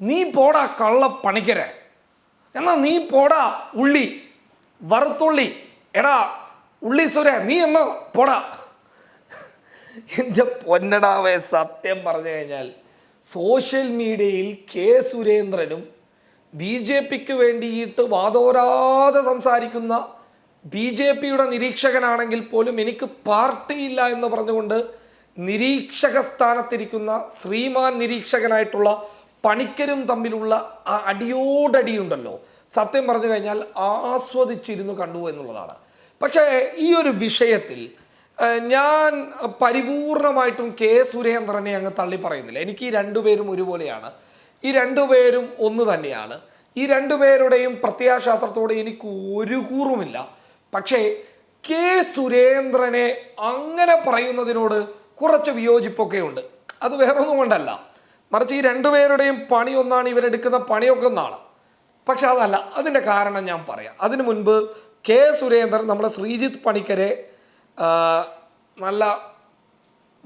നീ പോടാ കള്ള പണിക്കരെ. എന്നാ നീ പോടാ ഉള്ളി വറുത്തുള്ളി. എടാ ഉള്ളി സുര നീ എന്നാ പോടാ. എന്റെ പൊന്നടാവേ സത്യം പറഞ്ഞു കഴിഞ്ഞാൽ സോഷ്യൽ മീഡിയയിൽ കെ സുരേന്ദ്രനും ബി ജെ പിക്ക് വേണ്ടിയിട്ട് വാതോരാതെ സംസാരിക്കുന്ന ബി ജെ പിയുടെ നിരീക്ഷകനാണെങ്കിൽ പോലും എനിക്ക് പാർട്ടിയില്ല എന്ന് പറഞ്ഞുകൊണ്ട് നിരീക്ഷക സ്ഥാനത്തിരിക്കുന്ന ശ്രീമാൻ നിരീക്ഷകനായിട്ടുള്ള പണിക്കരും തമ്മിലുള്ള ആ അടിയോടടിയുണ്ടല്ലോ. സത്യം പറഞ്ഞു കഴിഞ്ഞാൽ ആസ്വദിച്ചിരുന്നു കണ്ടു എന്നുള്ളതാണ്. പക്ഷേ ഈ ഒരു വിഷയത്തിൽ ഞാൻ പരിപൂർണമായിട്ടും കെ സുരേന്ദ്രനെ അങ്ങ് തള്ളി പറയുന്നില്ല. എനിക്ക് ഈ രണ്ടുപേരും ഒരുപോലെയാണ്. ഈ രണ്ടുപേരും ഒന്ന് തന്നെയാണ്. ഈ രണ്ടുപേരുടെയും പ്രത്യാശാസ്ത്രത്തോടെ എനിക്ക് ഒരു കൂറുമില്ല. പക്ഷേ കെ സുരേന്ദ്രനെ അങ്ങനെ പറയുന്നതിനോട് കുറച്ച് വിയോജിപ്പൊക്കെ ഉണ്ട് അത് വേറൊന്നും കൊണ്ടല്ല. മറിച്ച് ഈ രണ്ടുപേരുടെയും പണി ഒന്നാണ് ഇവരെടുക്കുന്ന പണിയൊക്കെ ഒന്നാണ്. പക്ഷെ അതല്ല അതിന്റെ കാരണം ഞാൻ പറയാം. അതിനു മുൻപ് കെ സുരേന്ദ്രൻ നമ്മുടെ ശ്രീജിത്ത് പണിക്കരെ നല്ല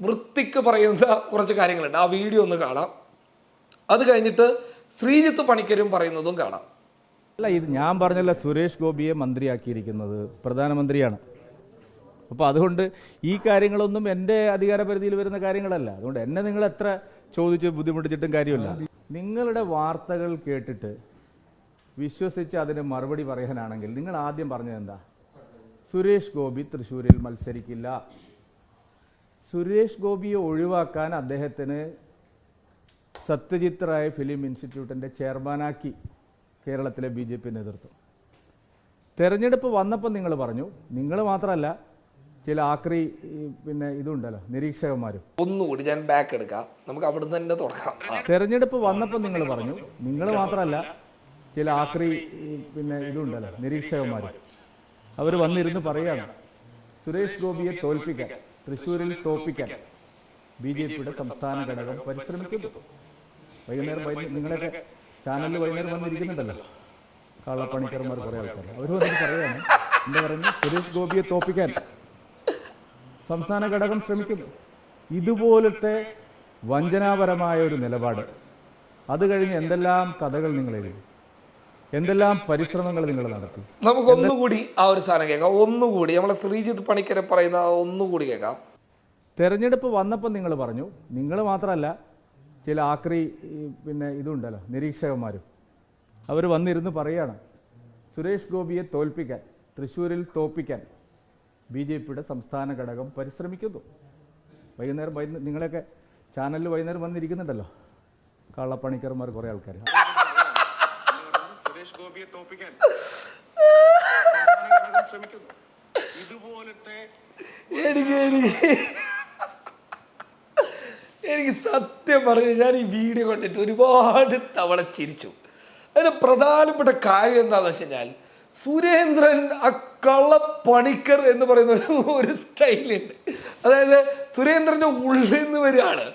വൃത്തിക്ക് പറയുന്ന കുറച്ച് കാര്യങ്ങളുണ്ട്. ആ വീഡിയോ ഒന്ന് കാണാം. അത് കഴിഞ്ഞിട്ട് ശ്രീജിത്ത് പണിക്കരും പറയുന്നതും കാണാം. അല്ല ഇത് ഞാൻ പറഞ്ഞല്ല സുരേഷ് ഗോപിയെ മന്ത്രിയാക്കിയിരിക്കുന്നത് പ്രധാനമന്ത്രിയാണ്. അപ്പോൾ അതുകൊണ്ട് ഈ കാര്യങ്ങളൊന്നും എന്റെ അധികാര പരിധിയിൽ വരുന്ന കാര്യങ്ങളല്ല. അതുകൊണ്ട് എന്നെ നിങ്ങൾ എത്ര ചോദിച്ച് ബുദ്ധിമുട്ടിച്ചിട്ടും കാര്യമില്ല. നിങ്ങളുടെ വാർത്തകൾ കേട്ടിട്ട് വിശ്വസിച്ച് അതിന് മറുപടി പറയാനാണെങ്കിൽ നിങ്ങൾ ആദ്യം പറഞ്ഞത് എന്താ? സുരേഷ് ഗോപി തൃശ്ശൂരിൽ മത്സരിക്കില്ല. സുരേഷ് ഗോപിയെ ഒഴിവാക്കാൻ അദ്ദേഹത്തിന് സത്യജിത് റായ് ഫിലിം ഇൻസ്റ്റിറ്റ്യൂട്ടിന്റെ ചെയർമാനാക്കി കേരളത്തിലെ ബി നേതൃത്വം. തെരഞ്ഞെടുപ്പ് വന്നപ്പോൾ നിങ്ങൾ പറഞ്ഞു നിങ്ങൾ മാത്രമല്ല ചില ആക്രി പിന്നെ ഇതുണ്ടല്ലോ നിരീക്ഷകന്മാരും. ഒന്നുകൂടി ഞാൻ ബാക്ക് എടുക്കാം. നമുക്ക് അവിടുന്ന് തന്നെ തുടങ്ങാം. തെരഞ്ഞെടുപ്പ് വന്നപ്പോൾ നിങ്ങൾ പറഞ്ഞു. നിങ്ങൾ മാത്രമല്ല ചില ആക്രി പിന്നെ ഇതുണ്ടല്ലോ നിരീക്ഷകന്മാരും. അവർ വന്നിരുന്ന് പറയാണ് സുരേഷ് ഗോപിയെ തോൽപ്പിക്കാൻ തൃശ്ശൂരിൽ തോൽപ്പിക്കാൻ ബി ജെ പിയുടെ സംസ്ഥാന ഘടകം പരിശ്രമിക്കുന്നു. വൈകുന്നേരം വൈകുന്നേരം നിങ്ങളൊക്കെ ചാനലിൽ വൈകുന്നേരം വന്നിരിക്കുന്നുണ്ടല്ലോ കള്ളപ്പണിക്കർമാർ കുറേ ആൾക്കാർ അവർ വന്നിട്ട് പറയാണ് എന്താ പറയുന്നത് സുരേഷ് ഗോപിയെ തോൽപ്പിക്കാൻ സംസ്ഥാന ഘടകം ശ്രമിക്കുന്നു ഇതുപോലത്തെ വഞ്ചനാപരമായ ഒരു നിലപാട്. അത് കഴിഞ്ഞ് എന്തെല്ലാം കഥകൾ നിങ്ങൾ എഴുതി? എന്തെല്ലാം പരിശ്രമങ്ങൾ നിങ്ങൾ നടത്തി? നമുക്ക് ഒന്നുകൂടി ആ ഒരു സാധനം കേൾക്കാം. ഒന്നുകൂടി നമ്മളെ ശ്രീജിത്ത് പണിക്കരെ പറയുന്ന ഒന്നുകൂടി കേൾക്കാം. തെരഞ്ഞെടുപ്പ് വന്നപ്പോൾ നിങ്ങൾ പറഞ്ഞു. നിങ്ങൾ മാത്രമല്ല ചില ആക്രി പിന്നെ ഇതുണ്ടല്ലോ നിരീക്ഷകന്മാരും. അവർ വന്നിരുന്ന് പറയുകയാണ് സുരേഷ് ഗോപിയെ തോൽപ്പിക്കാൻ തൃശ്ശൂരിൽ തോൽപ്പിക്കാൻ ബി ജെ പിയുടെ സംസ്ഥാന ഘടകം പരിശ്രമിക്കുന്നു. വൈകുന്നേരം വൈകുന്നേരം നിങ്ങളൊക്കെ ചാനലിൽ വൈകുന്നേരം വന്നിരിക്കുന്നുണ്ടല്ലോ. കള്ളപ്പണിക്കർമാർ കുറേ ആൾക്കാർ സുരേഷ് ഗോപിയെ തോപ്പിക്കാൻ. ശ്രമിക്കുന്നു ഇതുപോലത്തെ എനിക്ക് എനിക്ക് എനിക്ക് സത്യം പറഞ്ഞു ഞാൻ ഈ വീഡിയോ കണ്ടിട്ട് ഒരുപാട് തവണ ചിരിച്ചു. അതിന് പ്രധാനപ്പെട്ട കാര്യം എന്താണെന്ന് വെച്ച് കഴിഞ്ഞാൽ സുരേന്ദ്രൻ ആ കള്ളപ്പണിക്കർ എന്ന് പറയുന്ന ഒരു ഒരു സ്റ്റൈലുണ്ട്. അതായത് സുരേന്ദ്രന്റെ ഉള്ളിൽ നിന്ന് വരികയാണ്.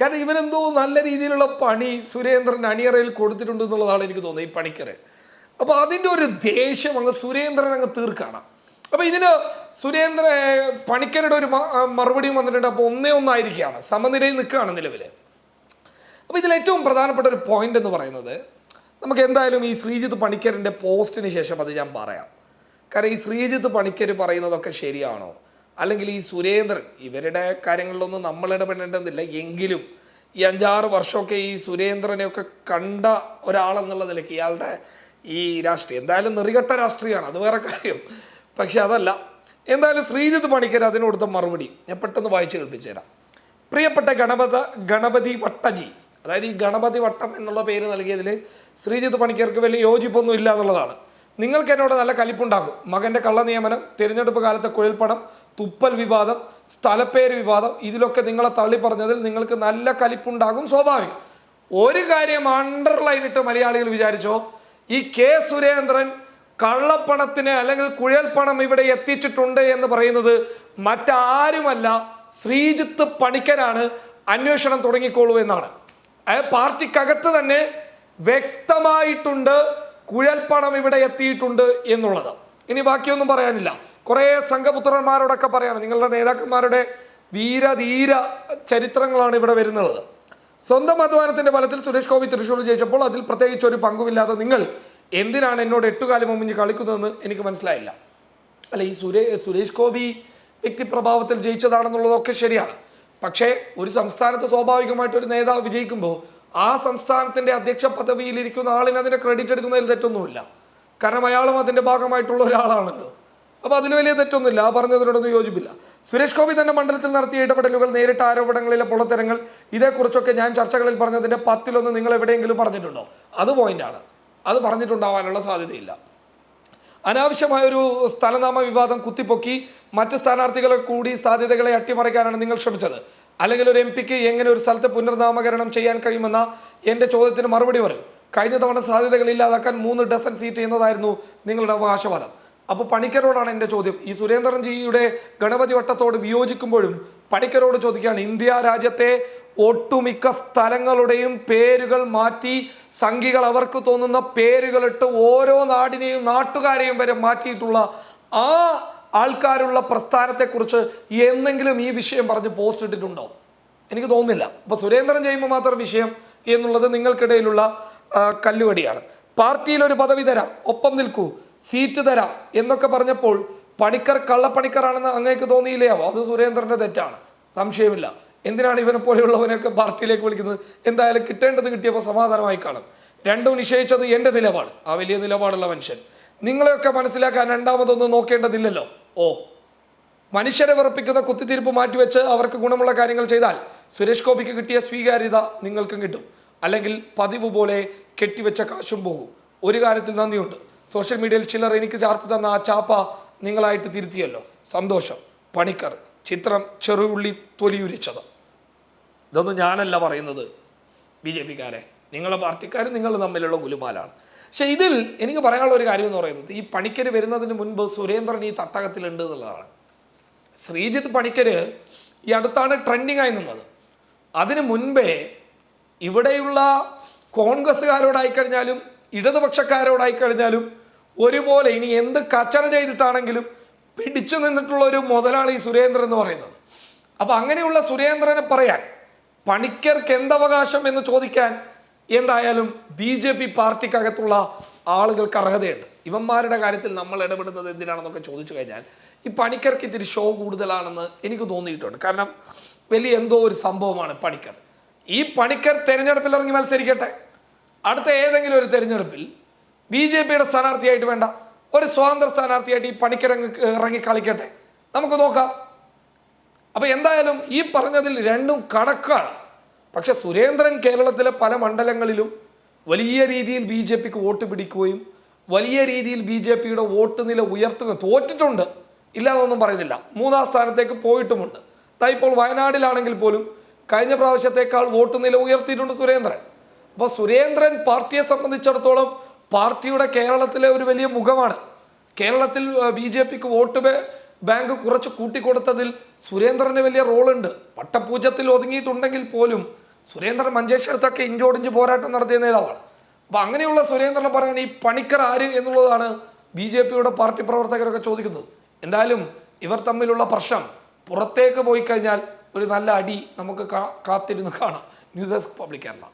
കാരണം ഇവനെന്തോ നല്ല രീതിയിലുള്ള പണി സുരേന്ദ്രൻ അണിയറയിൽ കൊടുത്തിട്ടുണ്ട് എന്നുള്ളതാണ് എനിക്ക് തോന്നുന്നത് ഈ പണിക്കർ. അപ്പോൾ അതിന്റെ ഒരു ദേഷ്യം അങ്ങ് സുരേന്ദ്രൻ അങ്ങ് തീർക്കാണ്. അപ്പോൾ ഇതിന് സുരേന്ദ്ര പണിക്കരുടെ ഒരു മറുപടിയും വന്നിട്ടുണ്ട്. അപ്പോൾ ഒന്നേ ഒന്നായിരിക്കുകയാണ്. സമനിലയിൽ നിൽക്കുകയാണ് നിലവിൽ അപ്പോൾ ഇതിൽ ഏറ്റവും പ്രധാനപ്പെട്ട ഒരു പോയിന്റ് എന്ന് പറയുന്നത് നമുക്ക് എന്തായാലും ഈ ശ്രീജിത്ത് പണിക്കറിന്റെ പോസ്റ്റിന് ശേഷം അത് ഞാൻ പറയാം. കാരണം ഈ ശ്രീജിത്ത് പണിക്കർ പറയുന്നതൊക്കെ ശരിയാണോ? അല്ലെങ്കിൽ ഈ സുരേന്ദ്രൻ ഇവരുടെ കാര്യങ്ങളിലൊന്നും നമ്മൾ ഇടപെടേണ്ടതില്ല. എങ്കിലും ഈ അഞ്ചാറ് വർഷമൊക്കെ ഈ സുരേന്ദ്രനെയൊക്കെ കണ്ട ഒരാളെന്നുള്ള നിലയ്ക്ക് ഇയാളുടെ ഈ രാഷ്ട്രീയം. എന്തായാലും നെറികെട്ട രാഷ്ട്രീയമാണ് അത് വേറെ കാര്യം. പക്ഷെ അതല്ല എന്തായാലും ശ്രീജിത്ത് പണിക്കർ അതിന് കൊടുത്ത മറുപടി ഞാൻ പെട്ടെന്ന് വായിച്ച് കേൾപ്പിച്ചു തരാം പ്രിയപ്പെട്ട ഗണപത ഗണപതി വട്ടജി അതായത് ഈ ഗണപതി വട്ടം എന്നുള്ള പേര് നൽകിയതിൽ ശ്രീജിത്ത് പണിക്കർക്ക് വലിയ യോജിപ്പൊന്നും ഇല്ല എന്നുള്ളതാണ്. നിങ്ങൾക്ക് എന്നോട് നല്ല കലിപ്പുണ്ടാകും. മകന്റെ കള്ള നിയമനം തിരഞ്ഞെടുപ്പ് കാലത്തെ കുഴൽപ്പണം തുപ്പൽ വിവാദം സ്ഥലപ്പേര് വിവാദം ഇതിലൊക്കെ നിങ്ങളെ തള്ളി പറഞ്ഞതിൽ നിങ്ങൾക്ക് നല്ല കലിപ്പുണ്ടാകും സ്വാഭാവികം. ഒരു കാര്യം അണ്ടർലൈൻ ഇട്ട് മലയാളികൾ വിചാരിച്ചോ ഈ കെ സുരേന്ദ്രൻ കള്ളപ്പണത്തിന് അല്ലെങ്കിൽ കുഴൽപ്പണം ഇവിടെ എത്തിച്ചിട്ടുണ്ട് എന്ന് പറയുന്നത് മറ്റാരുമല്ല ശ്രീജിത്ത് പണിക്കരാണ് അന്വേഷണം തുടങ്ങിക്കോളൂ എന്നാണ്. പാർട്ടിക്കകത്ത് തന്നെ വ്യക്തമായിട്ടുണ്ട് കുഴൽപ്പണം ഇവിടെ എത്തിയിട്ടുണ്ട് എന്നുള്ളത്. ഇനി ബാക്കിയൊന്നും പറയാനില്ല. കുറേ സംഘപുത്രന്മാരോടൊക്കെ പറയാണ്. നിങ്ങളുടെ നേതാക്കന്മാരുടെ വീരധീര ചരിത്രങ്ങളാണ് ഇവിടെ വരുന്നത്. സ്വന്തം അധ്വാനത്തിന്റെ ഫലത്തിൽ സുരേഷ് ഗോപി തൃശ്ശൂർ ജയിച്ചപ്പോൾ അതിൽ പ്രത്യേകിച്ച് ഒരു പങ്കുമില്ലാതെ നിങ്ങൾ എന്തിനാണ് എന്നോട് എട്ടുകാലം മുമ്പിഞ്ഞ് കളിക്കുന്നതെന്ന് എനിക്ക് മനസ്സിലായില്ല. അല്ല ഈ സുരേ സുരേഷ് ഗോപി വ്യക്തിപ്രഭാവത്തിൽ ജയിച്ചതാണെന്നുള്ളതൊക്കെ ശരിയാണ്. പക്ഷേ ഒരു സംസ്ഥാനത്ത് സ്വാഭാവികമായിട്ട് ഒരു നേതാവ് വിജയിക്കുമ്പോൾ ആ സംസ്ഥാനത്തിന്റെ അധ്യക്ഷ പദവിയിൽ ഇരിക്കുന്ന ആളിന് അതിന്റെ ക്രെഡിറ്റ് എടുക്കുന്നതിൽ തെറ്റൊന്നുമില്ല. കാരണം അയാളും അതിന്റെ ഭാഗമായിട്ടുള്ള ഒരാളാണല്ലോ. അപ്പോൾ അതിന് വലിയ തെറ്റൊന്നുമില്ല. ആ പറഞ്ഞതിനോടൊന്നും യോജിപ്പില്ല. സുരേഷ് ഗോപി തന്നെ മണ്ഡലത്തിൽ നടത്തിയ ഇടപെടലുകൾ നേരിട്ട ആരോപണങ്ങളിലെ പൊള്ളത്തരങ്ങൾ ഇതേക്കുറിച്ചൊക്കെ ഞാൻ ചർച്ചകളിൽ പറഞ്ഞതിന്റെ പത്തിലൊന്ന് നിങ്ങൾ എവിടെയെങ്കിലും പറഞ്ഞിട്ടുണ്ടോ? അത് പോയിന്റാണ് അത് പറഞ്ഞിട്ടുണ്ടാവാനുള്ള സാധ്യതയില്ല. അനാവശ്യമായ ഒരു സ്ഥലനാമ വിവാദം കുത്തിപ്പൊക്കി മറ്റ് സ്ഥാനാർത്ഥികളെ കൂടി സാധ്യതകളെ അട്ടിമറിക്കാനാണ് നിങ്ങൾ ശ്രമിച്ചത്. അല്ലെങ്കിൽ ഒരു എം പിക്ക് എങ്ങനെ ഒരു സ്ഥലത്ത് പുനർനാമകരണം ചെയ്യാൻ കഴിയുമെന്ന എന്റെ ചോദ്യത്തിന് മറുപടി പറയും. കഴിഞ്ഞ തവണ സാധ്യതകൾ ഇല്ലാതാക്കാൻ മൂന്ന് ഡസൻ സീറ്റ് എന്നതായിരുന്നു നിങ്ങളുടെ അവകാശവാദം. അപ്പോൾ പണിക്കരോടാണ് എന്റെ ചോദ്യം. ഈ സുരേന്ദ്രൻ ജിയുടെ ഗണപതി വട്ടത്തോട് വിയോജിക്കുമ്പോഴും പണിക്കരോട് ചോദിക്കുകയാണ് ഇന്ത്യ രാജ്യത്തെ ഒട്ടുമിക്ക സ്ഥലങ്ങളുടെയും പേരുകൾ മാറ്റി സംഘികൾ അവർക്ക് തോന്നുന്ന പേരുകളിട്ട് ഓരോ നാടിനെയും നാട്ടുകാരെയും വരെ മാറ്റിയിട്ടുള്ള ആ ആൾക്കാരുള്ള പ്രസ്ഥാനത്തെക്കുറിച്ച് എന്തെങ്കിലും ഈ വിഷയം പറഞ്ഞ് പോസ്റ്റ് ഇട്ടിട്ടുണ്ടോ? എനിക്ക് തോന്നുന്നില്ല. അപ്പോൾ സുരേന്ദ്രൻ ചെയ്യുമ്പോൾ മാത്രം വിഷയം എന്നുള്ളത് നിങ്ങൾക്കിടയിലുള്ള കല്ലുകടിയാണ് പാർട്ടിയിൽ ഒരു പദവി തരാം ഒപ്പം നിൽക്കൂ സീറ്റ് തരാം എന്നൊക്കെ പറഞ്ഞപ്പോൾ പണിക്കർ കള്ളപ്പണിക്കറാണെന്ന് അങ്ങേക്ക് തോന്നിയില്ലയാവോ അത് സുരേന്ദ്രന്റെ തെറ്റാണ്. സംശയമില്ല. എന്തിനാണ് ഇവനെ പോലെയുള്ളവനെയൊക്കെ പാർട്ടിയിലേക്ക് വിളിക്കുന്നത്? എന്തായാലും കിട്ടേണ്ടത് കിട്ടിയപ്പോൾ സമാധാനമായി കാണും. രണ്ടും നിശ്ചയിച്ചത് എന്റെ നിലപാട്. ആ വലിയ നിലപാടുള്ള മനുഷ്യൻ. നിങ്ങളെയൊക്കെ മനസ്സിലാക്കാൻ രണ്ടാമതൊന്നും നോക്കേണ്ടതില്ലല്ലോ. ഓ. മനുഷ്യരെ വിറപ്പിക്കുന്ന കുത്തിത്തിരിപ്പ് മാറ്റിവെച്ച് അവർക്ക് ഗുണമുള്ള കാര്യങ്ങൾ ചെയ്താൽ സുരേഷ് ഗോപിക്ക് കിട്ടിയ സ്വീകാര്യത നിങ്ങൾക്കും കിട്ടും. അല്ലെങ്കിൽ പതിവ് പോലെ കെട്ടിവെച്ച കാശും പോകും. ഒരു കാര്യത്തിൽ നന്ദിയുണ്ട്. സോഷ്യൽ മീഡിയയിൽ ചിലർ എനിക്ക് ചാർത്തി തന്ന ആ ചാപ്പ നിങ്ങളായിട്ട് തിരുത്തിയല്ലോ. സന്തോഷം. പണിക്കർ. ചിത്രം ചെറുുള്ളി തൊലിയുരിച്ചത്. ഇതൊന്നും ഞാനല്ല പറയുന്നത്. ബി ജെ പിക്കാരെ. നിങ്ങളെ പാർട്ടിക്കാർ നിങ്ങൾ തമ്മിലുള്ള ഗുലുമാലാണ്. പക്ഷെ ഇതിൽ എനിക്ക് പറയാനുള്ള ഒരു കാര്യം എന്ന് പറയുന്നത് ഈ പണിക്കർ വരുന്നതിന് മുൻപ് സുരേന്ദ്രൻ ഈ തട്ടകത്തിലുണ്ട് എന്നുള്ളതാണ്. ശ്രീജിത്ത് പണിക്കർ ഈ അടുത്താണ് ട്രെൻഡിങ് ആയി നിന്നത്. അതിനു മുൻപേ ഇവിടെയുള്ള കോൺഗ്രസ്സുകാരോടായി കഴിഞ്ഞാലും ഇടതുപക്ഷക്കാരോടായി കഴിഞ്ഞാലും ഒരുപോലെ ഇനി എന്ത് കച്ചറ ചെയ്തിട്ടാണെങ്കിലും പിടിച്ചു നിന്നിട്ടുള്ള ഒരു മുതലാണ് ഈ സുരേന്ദ്രൻ എന്ന് പറയുന്നത്. അപ്പൊ അങ്ങനെയുള്ള സുരേന്ദ്രനെ പറയാൻ പണിക്കർക്ക് എന്തവകാശം എന്ന് ചോദിക്കാൻ എന്തായാലും ബി ജെ പി പാർട്ടിക്കകത്തുള്ള ആളുകൾക്ക് അർഹതയുണ്ട്. ഇവന്മാരുടെ കാര്യത്തിൽ നമ്മൾ ഇടപെടുന്നത് എന്തിനാണെന്നൊക്കെ ചോദിച്ചു കഴിഞ്ഞാൽ ഈ പണിക്കർക്ക് ഇത്തിരി ഷോ കൂടുതലാണെന്ന് എനിക്ക് തോന്നിയിട്ടുണ്ട്. കാരണം വലിയ എന്തോ ഒരു സംഭവമാണ് പണിക്കർ. ഈ പണിക്കർ തെരഞ്ഞെടുപ്പിൽ ഇറങ്ങി മത്സരിക്കട്ടെ. അടുത്ത ഏതെങ്കിലും ഒരു തെരഞ്ഞെടുപ്പിൽ ബി ജെ പിയുടെ സ്ഥാനാർത്ഥിയായിട്ട് വേണ്ട ഒരു സ്വതന്ത്ര സ്ഥാനാർത്ഥിയായിട്ട് ഈ പണിക്കർ അങ്ങ് ഇറങ്ങി കളിക്കട്ടെ. നമുക്ക് നോക്കാം. അപ്പൊ എന്തായാലും ഈ പറഞ്ഞതിൽ രണ്ടും കണക്കാണ്. പക്ഷെ സുരേന്ദ്രൻ കേരളത്തിലെ പല മണ്ഡലങ്ങളിലും വലിയ രീതിയിൽ ബി ജെ പിക്ക് വോട്ട് പിടിക്കുകയും വലിയ രീതിയിൽ ബി ജെ പിയുടെ വോട്ട് നില ഉയർത്തുകയും തോറ്റിട്ടുണ്ട്. ഇല്ലാതൊന്നും പറയുന്നില്ല. മൂന്നാം സ്ഥാനത്തേക്ക് പോയിട്ടുമുണ്ട്. ദാ ഇപ്പോൾ വയനാടിലാണെങ്കിൽ പോലും കഴിഞ്ഞ പ്രാവശ്യത്തേക്കാൾ വോട്ട് നില ഉയർത്തിയിട്ടുണ്ട് സുരേന്ദ്രൻ. അപ്പോൾ സുരേന്ദ്രൻ പാർട്ടിയെ സംബന്ധിച്ചിടത്തോളം പാർട്ടിയുടെ കേരളത്തിലെ ഒരു വലിയ മുഖമാണ്. കേരളത്തിൽ ബി ജെ പിക്ക് വോട്ട് ബാങ്ക് കുറച്ച് കൂട്ടിക്കൊടുത്തതിൽ സുരേന്ദ്രന് വലിയ റോളുണ്ട്. പട്ടപൂജത്തിൽ ഒതുങ്ങിയിട്ടുണ്ടെങ്കിൽ പോലും സുരേന്ദ്രൻ മഞ്ചേശ്വരത്തൊക്കെ ഇഞ്ചോടിഞ്ച് പോരാട്ടം നടത്തിയ നേതാവാണ്. അപ്പം അങ്ങനെയുള്ള സുരേന്ദ്രനെ പറയാൻ ഈ പണിക്കർ ആര് എന്നുള്ളതാണ് ബി ജെ പിയുടെ പാർട്ടി പ്രവർത്തകരൊക്കെ ചോദിക്കുന്നത്. എന്തായാലും ഇവർ തമ്മിലുള്ള പ്രശ്നം പുറത്തേക്ക് പോയി കഴിഞ്ഞാൽ ഒരു നല്ല അടി നമുക്ക് കാത്തിരുന്ന് കാണാം. News desk public Kerala.